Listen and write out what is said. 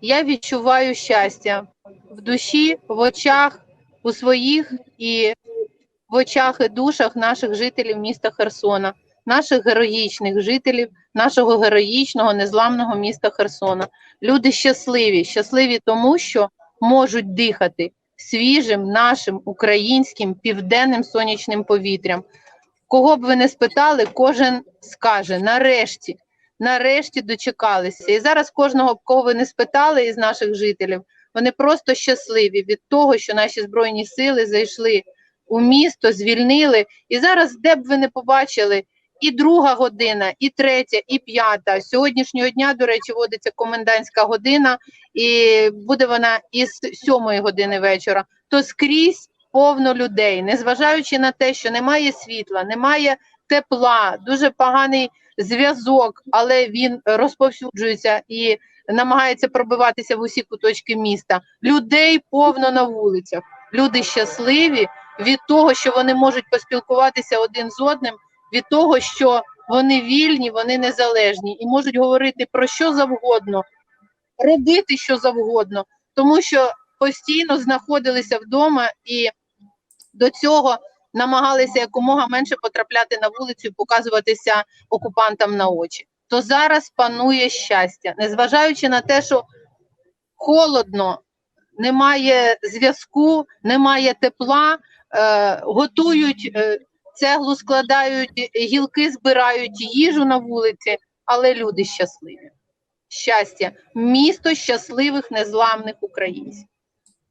я відчуваю щастя в душі, в очах, у своїх і в очах і душах наших жителів міста Херсона, наших героїчних жителів, нашого героїчного незламного міста Херсона. Люди щасливі, щасливі тому, що можуть дихати свіжим нашим українським південним сонячним повітрям. Кого б ви не спитали, кожен скаже нарешті, нарешті дочекалися. І зараз кожного, кого ви не спитали із наших жителів, вони просто щасливі від того, що наші збройні сили зайшли у місто, звільнили. І зараз, де б ви не побачили, і друга година, і третя, і п'ята. Сьогоднішнього дня, до речі, вводиться комендантська година, і буде вона із сьомої години вечора. То скрізь повно людей, незважаючи на те, що немає світла, немає тепла, дуже поганий зв'язок, але він розповсюджується і намагається пробиватися в усі куточки міста. Людей повно на вулицях. Люди щасливі від того, що вони можуть поспілкуватися один з одним, від того, що вони вільні, вони незалежні і можуть говорити про що завгодно, робити що завгодно, тому що постійно знаходилися вдома і до цього намагалися якомога менше потрапляти на вулицю і показуватися окупантам на очі. То зараз панує щастя, незважаючи на те, що холодно, немає зв'язку, немає тепла, е, готують е, цеглу, складають гілки, збирають їжу на вулиці, але люди щасливі. Щастя, місто щасливих, незламних українців.